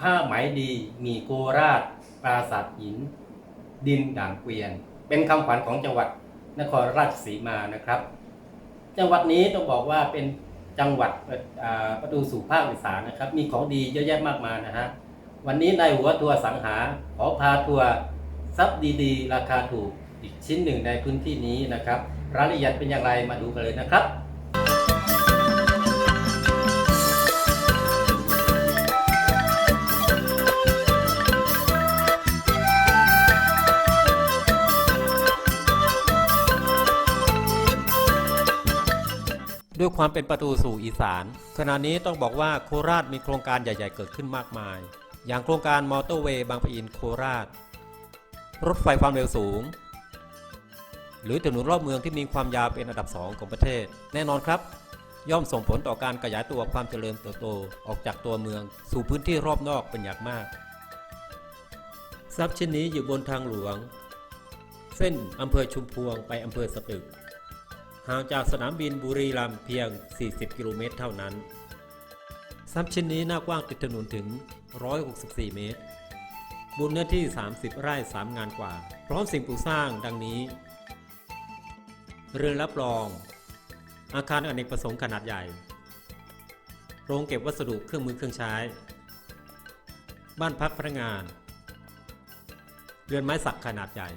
ผ้าไหมดี มีโกราช ปราสาทหิน ดินด่างเกวียน เป็นคำขวัญของจังหวัดนครราชสีมานะครับ จังหวัดนี้ต้องบอกว่าเป็นจังหวัดประตูสู่ภาคอีสานนะครับ มีของดีเยอะแยะมากมายนะฮะวันนี้ในหัวทัวร์สังหาขอพาทัวร์ทรัพย์ดีๆ ราคาถูกอีกชิ้นหนึ่งในพื้นที่นี้นะครับ รายละเอียดเป็นอย่างไรมาดูกันเลยนะครับ ด้วยความเป็นประตูสู่อีสาน ขณะนี้ต้องบอกว่าโคราชมีโครงการใหญ่ ๆ เกิดขึ้นมากมาย อย่างโครงการมอเตอร์เวย์บางปะอินโคราช รถไฟความเร็วสูง หรือถนนรอบเมืองที่มีความยาวเป็นอันดับสองของประเทศ แน่นอนครับ ย่อมส่งผลต่อการขยายตัวความเจริญเติบโตออกจากตัวเมือง สู่พื้นที่รอบนอกเป็นอย่างมากทรัพย์ชิ้นนี้อยู่บนทางหลวง เส้นอำเภอชุมพวงไปอำเภอสตึก ห่างจากสนามบินบุรีรัมย์เพียง 40 กิโลเมตรเท่านั้นทรัพย์ชิ้นนี้หน้ากว้างติดถนนถึง 164 เมตรบนเนื้อที่ 30 ไร่ 3 งานกว่า พร้อมสิ่งปลูกสร้างดังนี้ เรือนรับรอง อาคารอเนกประสงค์ขนาดใหญ่ โรงเก็บวัสดุเครื่องมือเครื่องใช้ บ้านพักพนักงาน เรือนไม้สักขนาดใหญ่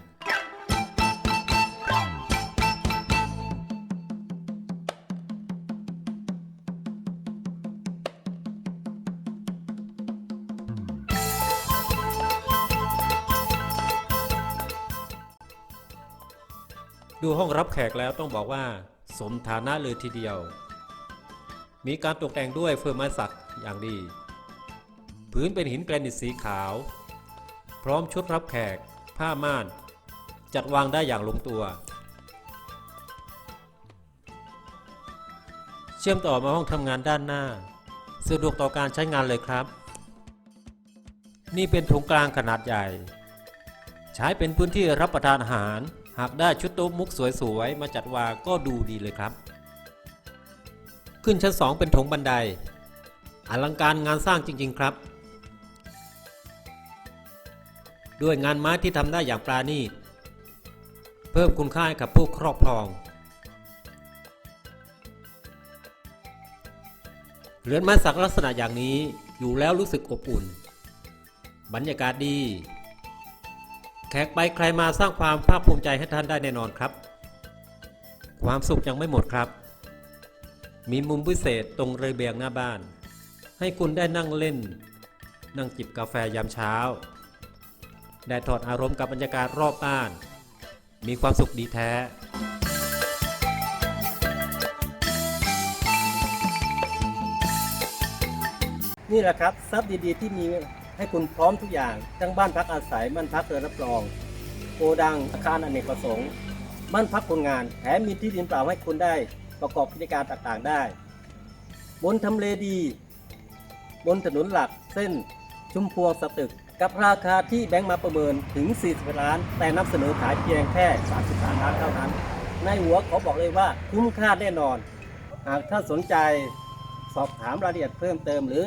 ดูห้องรับแขกแล้วต้องบอกว่า สมฐานะเลยทีเดียว มีการตกแต่งด้วยเฟิร์มไม้สักอย่างดี พื้นเป็นหินแกรนิตสีขาว พร้อมชุดรับแขก ผ้าม่าน จัดวางได้อย่างลงตัว เชื่อมต่อมาห้องทำงานด้านหน้าสะดวกต่อการใช้งานเลยครับ นี่เป็นถุงกลางขนาดใหญ่ ใช้เป็นพื้นที่รับประทานอาหาร หากได้ชุดโต๊ะมุกสวยๆ มาจัดวางก็ดูดีเลยครับ ขึ้นชั้น 2 เป็นถงบันได อลังการงานสร้างจริง ๆ ครับ ด้วยงานไม้ที่ทำได้อย่างปราณีต เพิ่มคุณค่าให้กับผู้ครอบครอง เรือนไม้สักลักษณะอย่างนี้อยู่แล้วรู้สึกอบอุ่น บรรยากาศดี แขกไปใครมาสร้างความภาคภูมิใจให้ท่านได้แน่นอนครับ ความสุขยังไม่หมดครับ มีมุมพิเศษตรงระเบียงหน้าบ้าน ให้คุณได้นั่งเล่น นั่งจิบกาแฟยามเช้า ได้ถอดอารมณ์กับบรรยากาศรอบบ้าน มีความสุขดีแท้นี่แหละครับทรัพย์ดีๆที่มี ให้คุณพร้อมทุกอย่างทั้งบ้านพักอาศัยบ้านพักเรือรับรองโกดังอาคารอเนกประสงค์บ้านพักคนงานแถมมีที่ดินเปล่าให้คุณได้ประกอบกิจการต่างๆได้ บนทำเลดี บนถนนหลักเส้นชุมพวงสตึก กับราคาที่แบงก์มาประเมินถึง 40 ล้าน แต่นำเสนอขายเพียงแค่ 33 ล้านเท่านั้น ในหัวเขาบอกเลยว่าคุ้มค่าแน่นอน หากถ้าสนใจสอบถามรายละเอียดเพิ่มเติมหรือ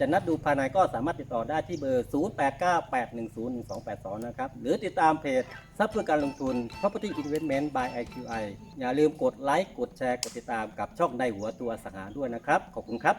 จะนัดดูภายในก็สามารถติดต่อได้ที่เบอร์ 0898101282 นะครับ หรือติดตามเพจทรัพย์เพื่อการลงทุน Property Investment by IQI อย่าลืมกดไลค์ กดแชร์ กดติดตามกับช่องในหัวตัวสังหาด้วยนะครับ ขอบคุณครับ